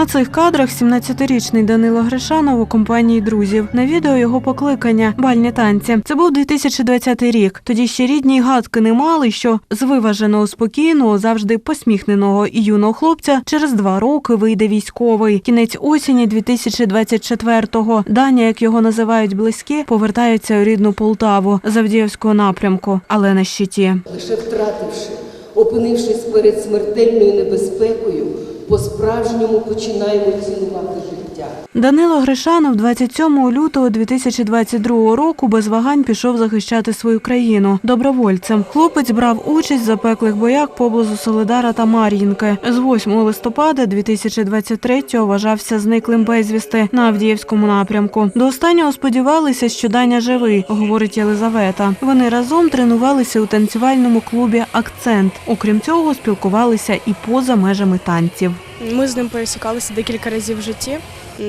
На цих кадрах 17-річний Данило Гришанов у компанії друзів. На відео його покликання бальні танці. Це був 2020 рік. Тоді ще рідні гадки не мали, що з виваженого спокійного, завжди посміхненого і юного хлопця через два роки вийде військовий. Кінець осені 2024-го. Даня, як його називають близькі, повертається у рідну Полтаву з Авдіївського напрямку, але на щиті. лише втративши, опинившись перед смертельною небезпекою, по-справжньому починаємо цінувати життя. Данило Гришанов 27 лютого 2022 року без вагань пішов захищати свою країну добровольцем. Хлопець брав участь в запеклих боях поблизу Солидара та Мар'їнки. З 8 листопада 2023-го вважався зниклим безвісти на Авдіївському напрямку. До останнього сподівалися, що Даня живий, говорить Єлизавета. Вони разом тренувалися у танцювальному клубі Акцент. Окрім цього, спілкувалися і поза межами танців. Ми з ним пересікалися декілька разів в житті.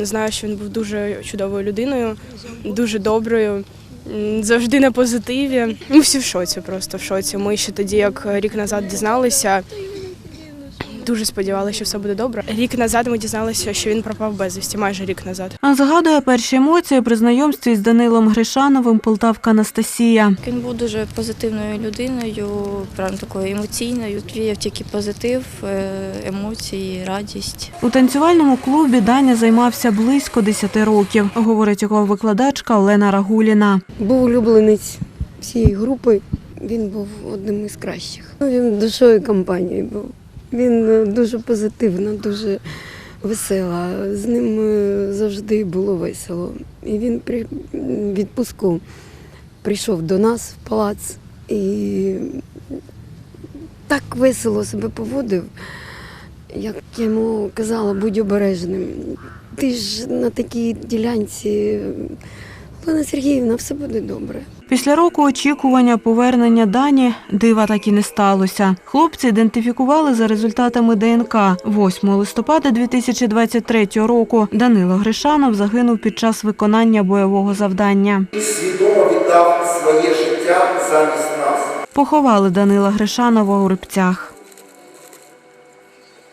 Знаю, що він був дуже чудовою людиною, дуже доброю, завжди на позитиві. Ми всі в шоці, просто в шоці. Ми ще тоді, як рік назад дізналися, дуже сподівалися, що все буде добре. Рік назад ми дізналися, що він пропав безвісті, майже рік назад. А згадує перші емоції при знайомстві з Данилом Гришановим Полтавка Анастасія. Він був дуже позитивною людиною, прям такою емоційною. Віяв тільки позитив, е, емоції, радість. У танцювальному клубі Даня займався близько 10 років, говорить його викладачка Олена Рагуліна. Був улюбленець всієї групи. Він був одним із кращих. Ну, Він душою компанії був. Він е, дуже позитивно, дуже весела. З ним е, завжди було весело. І він при відпуску прийшов до нас в палац і так весело себе поводив, як йому казала, будь обережним. Ти ж на такій ділянці. Олена Сергіївна, все буде добре. Після року очікування повернення Дані дива так і не сталося. Хлопці ідентифікували за результатами ДНК. 8 листопада 2023 року Данило Гришанов загинув під час виконання бойового завдання. і свідомо віддав своє життя замість нас. Поховали Данила Гришанова у Рибцях.